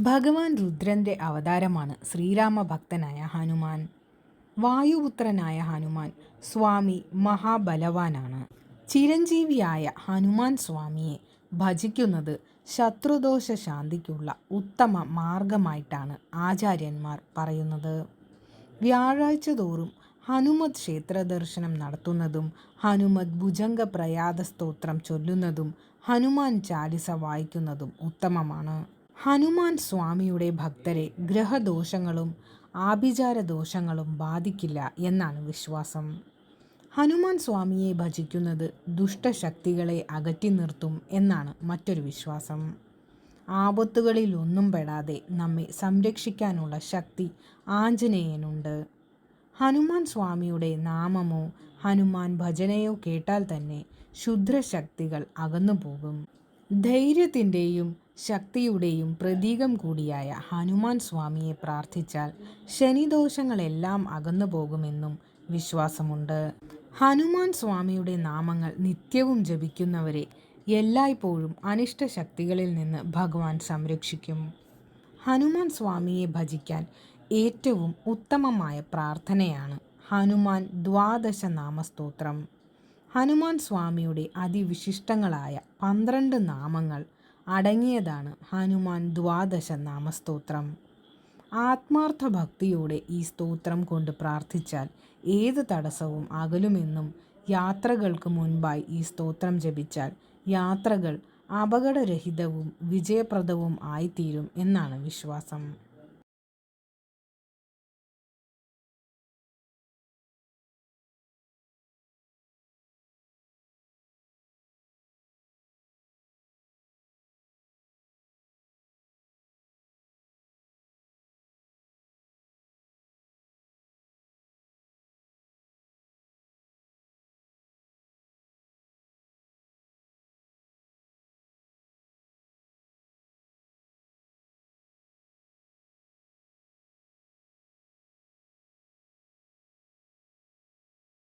ഭഗവാൻ രുദ്രന്റെ അവതാരമാണ് ശ്രീരാമ ഭക്തനായ ഹനുമാൻ. വായുപുത്രനായ ഹനുമാൻ സ്വാമി മഹാബലവാനാണ്. ചിരഞ്ജീവിയായ ഹനുമാൻ സ്വാമിയെ ഭജിക്കുന്നത് ശത്രുദോഷ ശാന്തിക്കുള്ള ഉത്തമ മാർഗമായിട്ടാണ് ആചാര്യന്മാർ പറയുന്നത്. വ്യാഴാഴ്ച തോറും ഹനുമത് ക്ഷേത്ര ദർശനം നടത്തുന്നതും ഹനുമത് ഭുജംഗ പ്രയാത സ്തോത്രം ചൊല്ലുന്നതും ഹനുമാൻ ചാലിസ വായിക്കുന്നതും ഉത്തമമാണ്. ഹനുമാൻ സ്വാമിയുടെ ഭക്തരെ ഗ്രഹദോഷങ്ങളും ആഭിചാര ദോഷങ്ങളും ബാധിക്കില്ല എന്നാണ് വിശ്വാസം. ഹനുമാൻ സ്വാമിയെ ഭജിക്കുന്നത് ദുഷ്ടശക്തികളെ അകറ്റി നിർത്തും എന്നാണ് മറ്റൊരു വിശ്വാസം. ആപത്തുകളിലൊന്നും പെടാതെ നമ്മെ സംരക്ഷിക്കാനുള്ള ശക്തി ആഞ്ജനേയനുണ്ട്. ഹനുമാൻ സ്വാമിയുടെ നാമമോ ഹനുമാൻ ഭജനയോ കേട്ടാൽ തന്നെ ശുദ്രശക്തികൾ അകന്നുപോകും. ധൈര്യത്തിന്റെയും ശക്തിയുടെയും പ്രതീകം കൂടിയായ ഹനുമാൻ സ്വാമിയെ പ്രാർത്ഥിച്ചാൽ ശനിദോഷങ്ങളെല്ലാം അകന്നു പോകുമെന്നും വിശ്വാസമുണ്ട്. ഹനുമാൻ സ്വാമിയുടെ നാമങ്ങൾ നിത്യവും ജപിക്കുന്നവരെ എല്ലായ്പ്പോഴും അനിഷ്ട ശക്തികളിൽ നിന്ന് ഭഗവാൻ സംരക്ഷിക്കും. ഹനുമാൻ സ്വാമിയെ ഭജിക്കാൻ ഏറ്റവും ഉത്തമമായ പ്രാർത്ഥനയാണ് ഹനുമാൻ ദ്വാദശ നാമസ്തോത്രം ഹനുമാൻ സ്വാമിയുടെ അതിവിശിഷ്ടങ്ങളായ പന്ത്രണ്ട് നാമങ്ങൾ അടങ്ങിയതാണ് ഹനുമാൻ ദ്വാദശ നാമസ്തോത്രം. ആത്മാർത്ഥ ഭക്തിയോടെ ഈ സ്തോത്രം കൊണ്ട് പ്രാർത്ഥിച്ചാൽ ഏത് തടസ്സവും അകലുമെന്നും യാത്രകൾക്ക് മുൻപായി ഈ സ്തോത്രം ജപിച്ചാൽ യാത്രകൾ അപകടരഹിതവും വിജയപ്രദവും ആയിത്തീരും എന്നാണ് വിശ്വാസം.